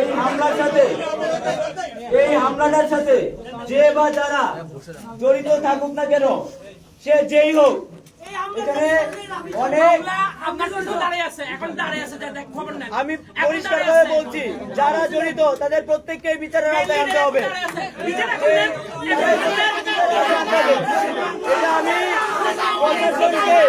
এই হামলার সাথে, এই হামলাটার সাথে যে বা যারা জড়িত থাকুক না কেন, সে যেই হোক আমি পরিষ্কার ভাবে বলছি, যারা জড়িত, তাদের প্রত্যেককে বিচারের আওতায় আনতে হবে। আমি বলতে চাই।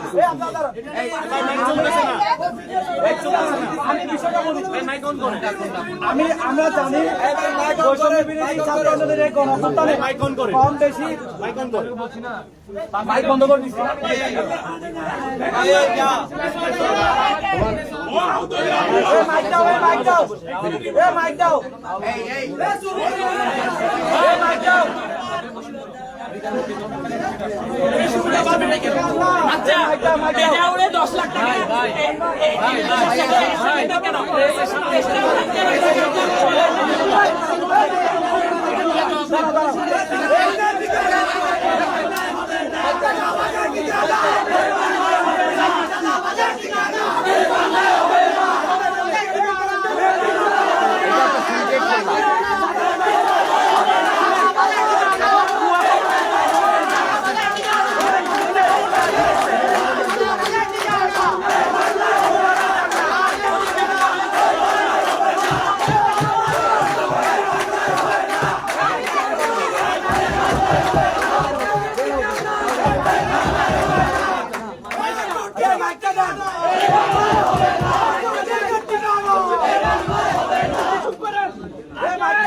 আমি, আমরা জানি কম বেশি মাইক বন্ধ করে দিচ্ছি। মাইক দাও মাইক দাও। মাইক দাও। মাইক দাও। আচ্ছা দশ লাখ টাকা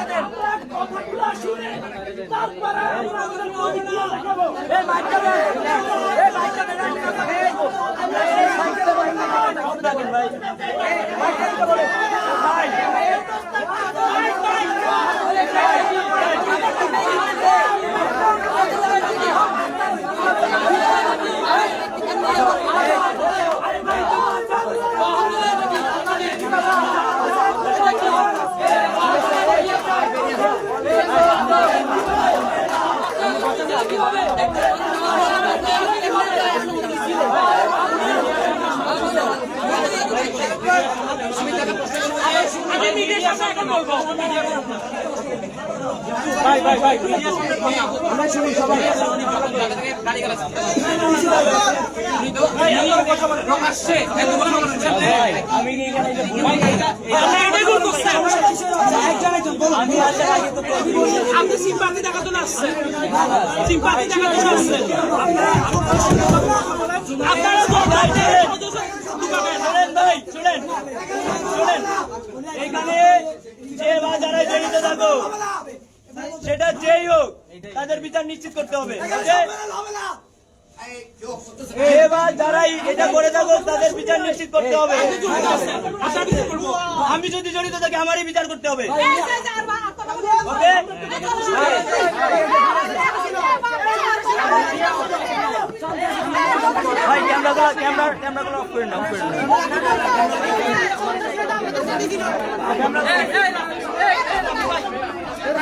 এই- এই- এই দশ লাখ টাকা এটা কেন? আমি নিজের সামনে এখন বলব। আপনি সিম্পাতি দেখাতে না আসছেন। সিম্পাতি দেখাতে না আসছেন। আপনারা শোনেন। শোনেন। এখানে যে বা যারা জড়িত থাকো সেটা যেই হোক তাদের বিচার নিশ্চিত করতে হবে যে- বা যারাই এটা করে থাকো তাদের বিচার নিশ্চিত করতে হবে আমি যদি জড়িত থাকি আমারই বিচার করতে হবে ভাই ক্যামেরা ক্যামেরা ক্যামেরাগুলো অফ করে না অফ করে না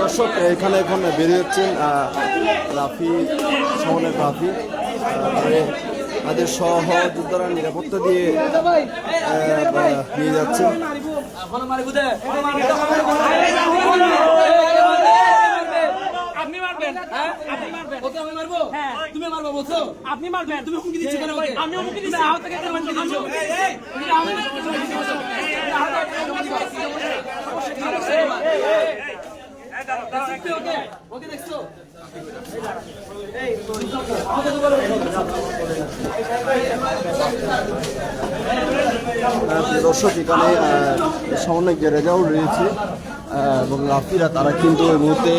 দর্শক এখানে এখন বেরিয়ে হচ্ছেন রাফি সমনের রাফি তাদের সহযোদ্ধারা নিরাপত্তা দিয়ে নিয়ে আপনি মারবেন হ্যাঁ? আপনি মারবেন। ওকে আমি মারবো? হ্যাঁ। তুমি মারবো বলছো আপনি মারবেন। তুমি হুমকি দিচ্ছ কেন ওকে? আমি হুমকি দিচ্ছি। আহত থেকে হুমকি দিচ্ছ। ওকে ওকে দেখছ দর্শক এখানে আহ, সমন্বয়ক যে রেজাউল রয়েছে এবং রাফিরা তারা কিন্তু এই মুহূর্তে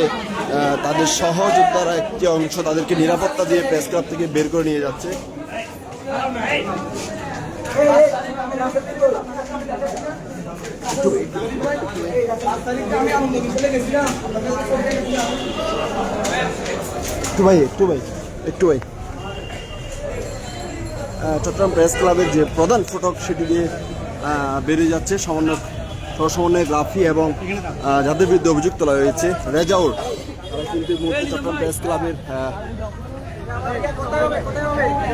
তাদের সহযোদ্ধারা একটি অংশ তাদেরকে নিরাপত্তা দিয়ে প্রেস ক্লাব থেকে বের করে নিয়ে যাচ্ছে। একটু ভাই একটু ভাই একটু ভাই। চট্টগ্রাম প্রেস ক্লাবের যে প্রধান ফটক সেটি দিয়ে বেরিয়ে যাচ্ছে সমন্বয় সহসমন্বয়ক রাফি এবং যাদের বিরুদ্ধে অভিযোগ তোলা হয়েছে রেজাউর তারা কিন্তু চট্টগ্রাম প্রেস ক্লাবের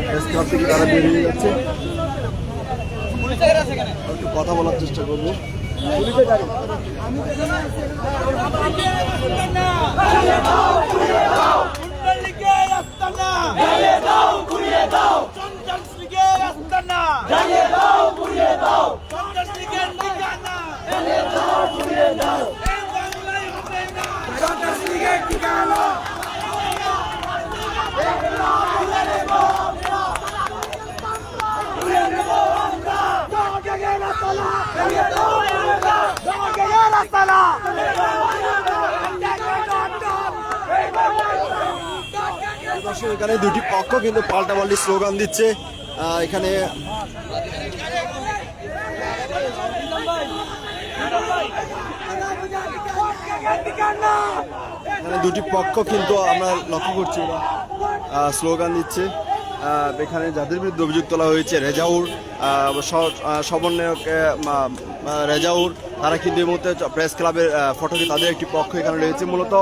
প্রেস ক্লাব থেকে তারা বেরিয়ে যাচ্ছে। একটু কথা বলার চেষ্টা করব। দাও। দর্শক এখানে দুটি পক্ষ কিন্তু পাল্টাপাল্টি স্লোগান দিচ্ছে। এখানে দুটি পক্ষ কিন্তু আমরা লক্ষ্য করছি স্লোগান দিচ্ছে। এখানে যাদের বিরুদ্ধে অভিযোগ তোলা হয়েছে, রেজাউর সমন্বয়ক রেজাউর তারা কিন্তু এই মুহূর্তে প্রেস ক্লাবের ফটকে তাদের একটি পক্ষ এখানে রয়েছে। মূলত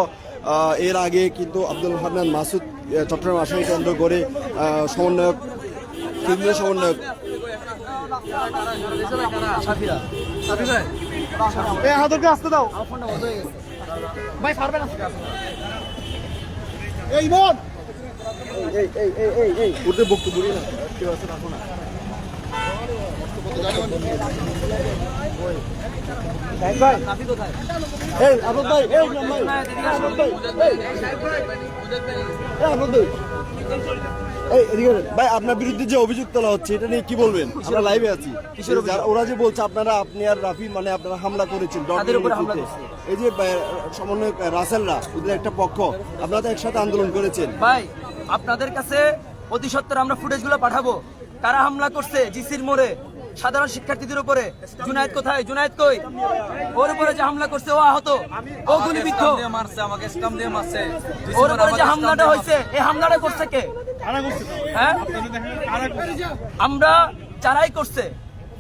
এর আগে কিন্তু আব্দুল হান্নান মাসুদ চট্টগ্রাম আসামি কেন্দ্র করে সমন্বয়ক কেন্দ্রীয় সমন্বয়ক। এই এই এই এই এই এই উঠতে বক্তব্য না কেউ আছে রাখো না ভাই আপনার বিরুদ্ধে যে অভিযোগ তোলা হচ্ছে এটা নিয়ে কি বলবেন? আমরা লাইভে আছি। ওরা যে বলছে আপনারা আপনি আর রাফি মানে আপনারা হামলা করেছেন এই যে সমন্বয়ক আহ, রাসেলরা ওদের একটা পক্ষ আপনারা তো একসাথে আন্দোলন করেছেন। ভাই আপনাদের কাছে অতি সত্তর আমরা ফুটেজগুলো পাঠাবো। কারা হামলা করছে? জিসির মোড়ে। সাধারণ শিক্ষার্থীদের উপরে, জুনায়েদ কোথায়, জুনায়েদ কই? ওর উপরে যে হামলা করছে, ও আহত। ও গুলিবিদ্ধ। মারছে আমাকে স্কাম দিয়ে মারছে ওর উপরে যে হামলাটা হয়েছে, এই হামলাটা করছে কে? হ্যাঁ? আমরা যারাই করছে,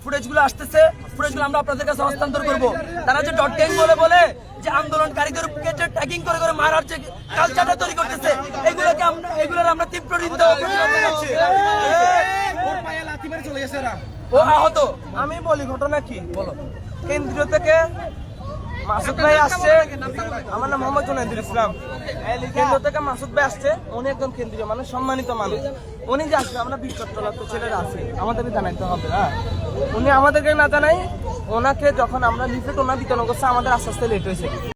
ফুটেজগুলো আসতেছে, ফুটেজগুলো আমরা আপনাদের কাছে হস্তান্তর করব। তারা যে ডট গ্যাং বলে বলে যে আন্দোলনকারীদের যে ট্যাগিং করে করে মারার যে কালচারটা তৈরি করতেছে, এগুলোকে আমরা এগুলোর আমরা তীব্র নিন্দা ও আহত। আমি বলি, ঘটনা কি? বলো। কেন্দ্রীয় থেকে মাসুদ ভাই আসছে। আমার নাম মোহাম্মদ জুনাইদুল ইসলাম। কেন্দ্র থেকে মাসুদ ভাই আসছে। উনি একদম কেন্দ্রীয় মানুষ, সম্মানিত মানুষ। উনি যে আসবে, আমরা বিশ্বট্টলার তো ছেলেরা আছে। আমাদেরকে জানাইতে হবে হ্যাঁ? উনি আমাদেরকে না জানাই, ওনাকে যখন আমরা লিফলেট ওনা বিতরণ করছে, আমাদের আস্তে আস্তে লেট হয়েছে।